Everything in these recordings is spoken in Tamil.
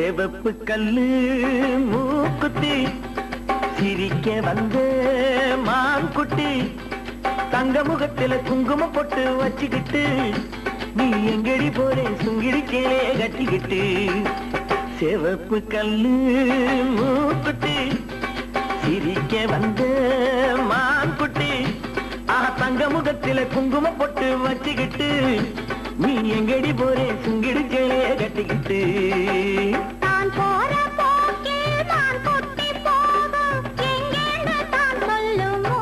செவப்பு கல்லு மூக்குத்தி சிரிக்க வந்த மான்குட்டி. தங்க முகத்துல குங்கும பொட்டு வச்சுக்கிட்டு நீ எங்கடி போறே? சுங்கிடி கட்டிக்கிட்டு. செவப்பு கல்லு மூக்குட்டி சிரிக்க வந்த மான்குட்டி. ஆஹா தங்க முகத்துல குங்கும பொட்டு வச்சுக்கிட்டு நீ எங்கடி போறே? சுங்கிடி கேளே கட்டிக்கிட்டு. தான் போற போக்கில் மான் குட்டி போகும் எங்கேன்னு தான் சொல்லுமோ?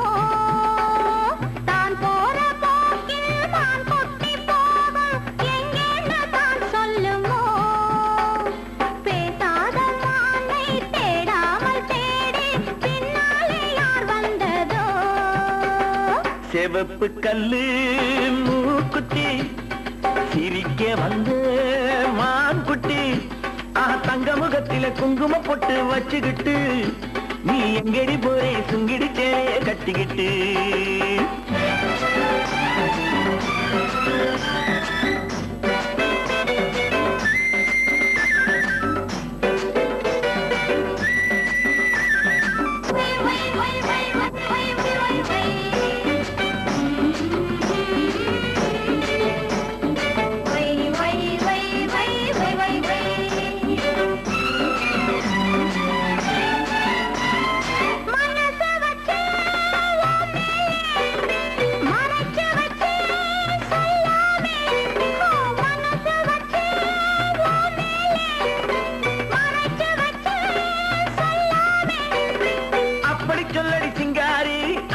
தான் போற போக்கில் மான் குட்டி போகும் எங்கேன்னு தான் சொல்லுமோ? பேசாத மானை தேடாமல் தேடி. பின்னாலே யார் வந்ததோ? செவப்பு கல்லு மூக்குத்தி சிரிக்க வந்து மான்குட்டி ஆ தங்க முகத்தில குங்குமம் பொட்டு வச்சுக்கிட்டு நீ எங்கடி போறே சுங்கிடி கட்டிக்கிட்டு?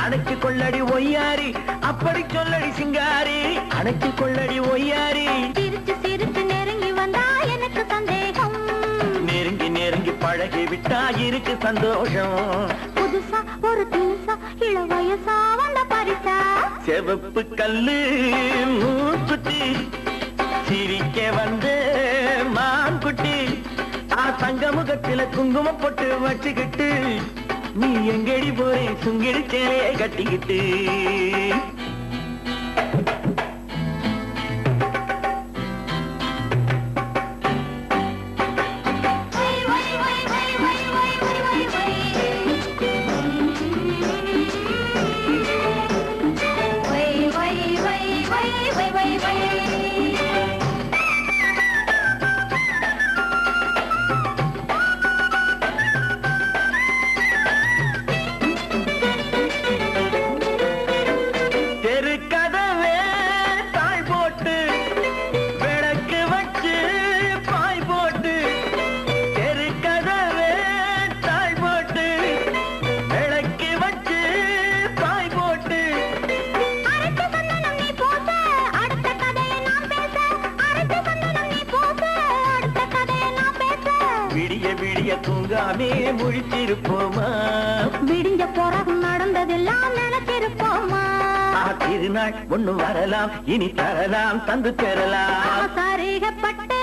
அணைச்சு கொள்ளடி ஒய்யாரி அப்படி சொல்லடி சிங்காரி. அணைச்சு கொள்ளடி ஒய்யாரி. சிரிச்சு சிரிச்சு நெருங்கி வந்தா எனக்கு சந்தேகம். நெருங்கி நெருங்கி பழகி விட்டா இருக்கு சந்தோஷம். புதுசா ஒரு தினுசா இள வயசா வந்த பரிசா? செவப்பு கல்லு மூக்குத்தி சிரிக்க வந்து மான்குட்டி. ஆ தங்க முகத்தில குங்குமம் போட்டு வச்சுக்கிட்டு. நீ எங்கடி போறேன் சுங்கிடி சேலைய கட்டிக்கிட்டு. விடிய தூங்காமே முழிச்சிருப்போமா? விடிஞ்ச பிறகு நடந்ததெல்லாம் நினைச்சிருப்போமா? திருநாள் ஒண்ணு வரலாம் இனி தரலாம் தந்து பெறலாம் சரிகப்பட்டு